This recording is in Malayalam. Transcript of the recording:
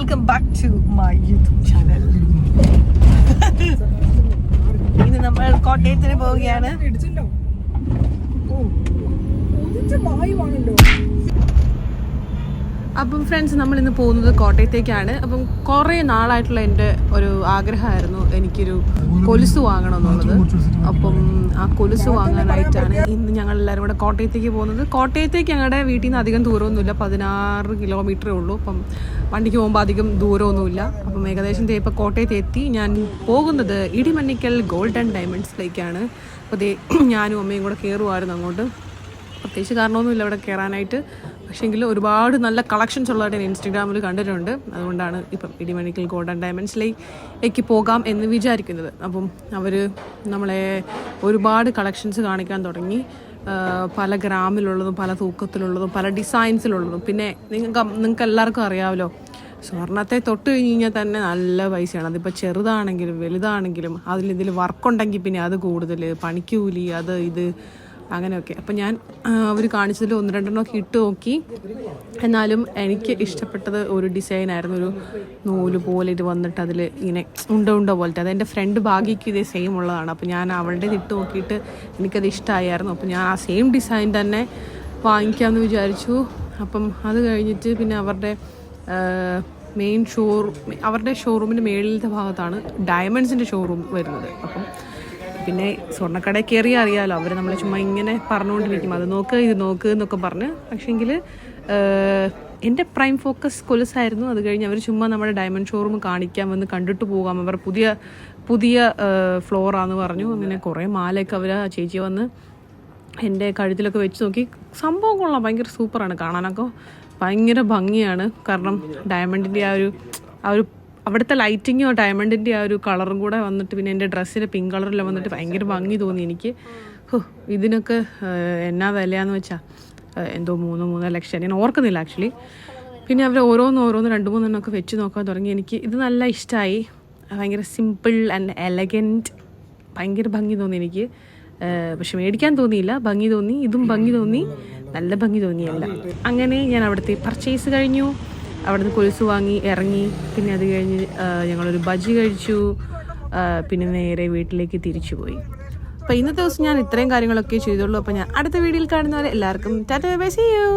Welcome back to my YouTube channel ഇന്ന് നമ്മൾ കോട്ടയത്തിന് പോവുകയാണ്. അപ്പം ഫ്രണ്ട്സ് നമ്മൾ ഇന്ന് പോകുന്നത് കോട്ടയത്തേക്കാണ്. അപ്പം കുറേ നാളായിട്ടുള്ള എന്റെ ഒരു ആഗ്രഹമായിരുന്നു എനിക്കൊരു കൊലുസ് വാങ്ങണം എന്നുള്ളത് അപ്പം ആ കൊലുസ് വാങ്ങാനായിട്ടാണ് ഇന്ന് ഞങ്ങൾ എല്ലാവരും കൂടെ കോട്ടയത്തേക്ക് പോകുന്നത്. കോട്ടയത്തേക്ക് ഞങ്ങളുടെ വീട്ടിൽ നിന്ന് അധികം ദൂരമൊന്നുമില്ല. പതിനാറ് കിലോമീറ്ററേ ഉള്ളൂ. അപ്പം വണ്ടിക്ക് പോകുമ്പോൾ അധികം ദൂരമൊന്നുമില്ല. അപ്പം ഏകദേശം ദേ ഇപ്പോൾ കോട്ടയത്ത് എത്തി ഞാൻ പോകുന്നത് ഇടിമണ്ണിക്കൽ ഗോൾഡൻ ഡയമണ്ട്സിലേക്കാണ് അപ്പോൾ ദേ ഞാനും അമ്മയും കൂടെ കയറുമായിരുന്നു അങ്ങോട്ട്. പ്രത്യേകിച്ച് കാരണമൊന്നുമില്ല ഇവിടെ കയറാനായിട്ട് പക്ഷേങ്കിൽ ഒരുപാട് നല്ല കളക്ഷൻസ് ഉള്ളതായിട്ട് ഞാൻ ഇൻസ്റ്റഗ്രാമിൽ കണ്ടിട്ടുണ്ട്. അതുകൊണ്ടാണ് ഇപ്പം ഇടിമണിക്കൽ ഗോൾഡൻ ഡയമണ്ട്സിലേക്ക് പോകാം എന്ന് വിചാരിക്കുന്നത്. അപ്പം അവർ നമ്മളെ ഒരുപാട് കളക്ഷൻസ് കാണിക്കാൻ തുടങ്ങി. പല ഗ്രാമിലുള്ളതും പല തൂക്കത്തിലുള്ളതും പല ഡിസൈൻസിലുള്ളതും പിന്നെ നിങ്ങൾക്ക് നിങ്ങൾക്ക് എല്ലാവർക്കും അറിയാമല്ലോ സ്വർണത്തെ തൊട്ട് കഴിഞ്ഞ് കഴിഞ്ഞാൽ തന്നെ നല്ല പൈസയാണ്. അതിപ്പോൾ ചെറുതാണെങ്കിലും വലുതാണെങ്കിലും അതിൽ ഇതിൽ വർക്കുണ്ടെങ്കിൽ പിന്നെ അത് കൂടുതൽ പണിക്കൂലി അത് ഇത്. അങ്ങനെയൊക്കെ. അപ്പം ഞാൻ അവർ കാണിച്ചതിൽ ഒന്ന് രണ്ടെണ്ണമൊക്കെ ഇട്ട് നോക്കി. എന്നാലും എനിക്ക് ഇഷ്ടപ്പെട്ടത് ഒരു ഡിസൈനായിരുന്നു ഒരു നൂൽ പോലെ ഇത് വന്നിട്ട് അതിൽ ഇങ്ങനെ ഉണ്ട ഉണ്ട പോലത്തെ. അത് എന്റെ ഫ്രണ്ട് ഭാഗ്യയ്ക്ക് ഇതേ സെയിം ഉള്ളതാണ്. അപ്പോൾ ഞാൻ അവളുടെ ഇട്ട് നോക്കിയിട്ട് എനിക്കത് ഇഷ്ടമായിരുന്നു അപ്പോൾ ഞാൻ ആ സെയിം ഡിസൈൻ തന്നെ വാങ്ങിക്കാമെന്ന് വിചാരിച്ചു. അപ്പം അത് കഴിഞ്ഞിട്ട് പിന്നെ അവരുടെ മെയിൻ ഷോറൂം അവരുടെ ഷോറൂമിന്റെ മേളിലത്തെ ഭാഗത്താണ് ഡയമണ്ട്സിന്റെ ഷോറൂം വരുന്നത്. അപ്പം പിന്നെ സ്വർണക്കടയിൽ കയറി അറിയാമല്ലോ അവർ നമ്മളെ ചുമ്മാ ഇങ്ങനെ പറഞ്ഞുകൊണ്ടിരിക്കും. അത് നോക്ക് ഇത് നോക്ക് എന്നൊക്കെ പറഞ്ഞ്. പക്ഷേങ്കിൽ എന്റെ പ്രൈം ഫോക്കസ് കൊലുസായിരുന്നു. അത് കഴിഞ്ഞ് അവർ ചുമ്മാ നമ്മുടെ ഡയമണ്ട് ഷോറൂം കാണിക്കാൻ വന്ന് കണ്ടിട്ട് പോകാം. അവർ പുതിയ പുതിയ ഫ്ലോറാന്ന് പറഞ്ഞു. അങ്ങനെ കുറേ മാലയൊക്കെ അവർ ആ ചേച്ചി വന്ന് എന്റെ കഴുത്തിലൊക്കെ വെച്ച് നോക്കി. സംഭവം കൊള്ളാം. ഭയങ്കര സൂപ്പറാണ്. കാണാനൊക്കെ ഭയങ്കര ഭംഗിയാണ്. കാരണം ഡയമണ്ടിന്റെ ആ ഒരു ആ ഒരു അവിടുത്തെ ലൈറ്റിങ്ങോ ഡയമണ്ടിന്റെ ആ ഒരു കളറും കൂടെ വന്നിട്ട് പിന്നെ എന്റെ ഡ്രസ്സിന്റെ പിങ്ക് കളറിൽ വന്നിട്ട് ഭയങ്കര ഭംഗി തോന്നി എനിക്ക്. ഹോ ഇതിനൊക്കെ എന്നാ വിലയാന്ന് വെച്ചാൽ എന്തോ മൂന്ന് മൂന്നര ലക്ഷം. ഞാൻ ഓർക്കുന്നില്ല ആക്ച്വലി പിന്നെ അവർ ഓരോന്ന് ഓരോന്ന് രണ്ട് മൂന്നെണ്ണമൊക്കെ വെച്ച് നോക്കാൻ തുടങ്ങി. എനിക്ക് ഇത് നല്ല ഇഷ്ടമായി ഭയങ്കര സിമ്പിൾ ആൻഡ് എലഗന്റ് ഭയങ്കര ഭംഗി തോന്നി എനിക്ക്. പക്ഷെ മേടിക്കാൻ തോന്നിയില്ല. ഭംഗി തോന്നി. ഇതും ഭംഗി തോന്നി. നല്ല ഭംഗി തോന്നിയല്ല അങ്ങനെ ഞാൻ അവിടുത്തെ പർച്ചേസ് കഴിഞ്ഞു. അവിടുന്ന് കൊലുസ് വാങ്ങി ഇറങ്ങി. പിന്നെ അത് കഴിഞ്ഞ് ഞങ്ങളൊരു ബജി കഴിച്ചു. പിന്നെ നേരെ വീട്ടിലേക്ക് തിരിച്ചു പോയി. അപ്പോൾ ഇന്നത്തെ ദിവസം ഞാൻ ഇത്രയും കാര്യങ്ങളൊക്കെ ചെയ്തുള്ളൂ. അപ്പോൾ ഞാൻ അടുത്ത വീഡിയോയിൽ കാണുന്നവരെ എല്ലാവർക്കും ടാറ്റ ബൈ സീ യു.